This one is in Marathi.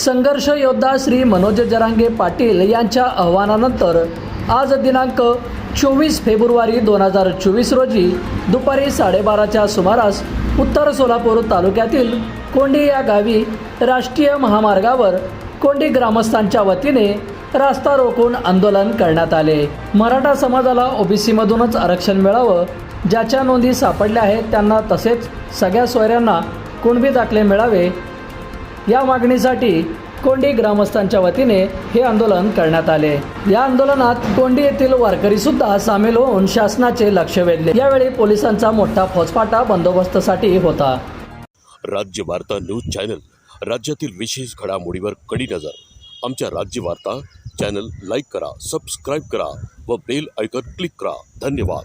संघर्ष योद्धा श्री मनोज जरांगे पाटील यांच्या आव्हानानंतर आज दिनांक चोवीस फेब्रुवारी दोन हजार चोवीस रोजी दुपारी साडेबाराच्या सुमारास उत्तर सोलापूर तालुक्यातील कोंडी या गावी राष्ट्रीय महामार्गावर कोंडी ग्रामस्थांच्या वतीने रास्ता रोखून आंदोलन करण्यात आले. मराठा समाजाला ओबीसीमधूनच आरक्षण मिळावं ज्याच्या नोंदी सापडल्या आहेत त्यांना तसेच सगळ्या सोयऱ्यांना कुणबी दाखले मिळावे या मागणीसाठी कोंडी ग्रामस्थांच्या वतीने हे आंदोलन करण्यात आले. या आंदोलनात कोंडी येथील वारकरी सुद्धा सामील होऊन शासनाचे लक्ष वेधले. यावेळी पोलिसांचा मोठा फौजफाटा बंदोबस्तासाठी होता. राज्य वार्ता न्यूज चॅनल राज्यातील विशेष घडामोडीवर कडी नजर. आमच्या राज्य वार्ता चॅनल लाईक करा सबस्क्राईब करा व बेल आयकॉन क्लिक करा. धन्यवाद.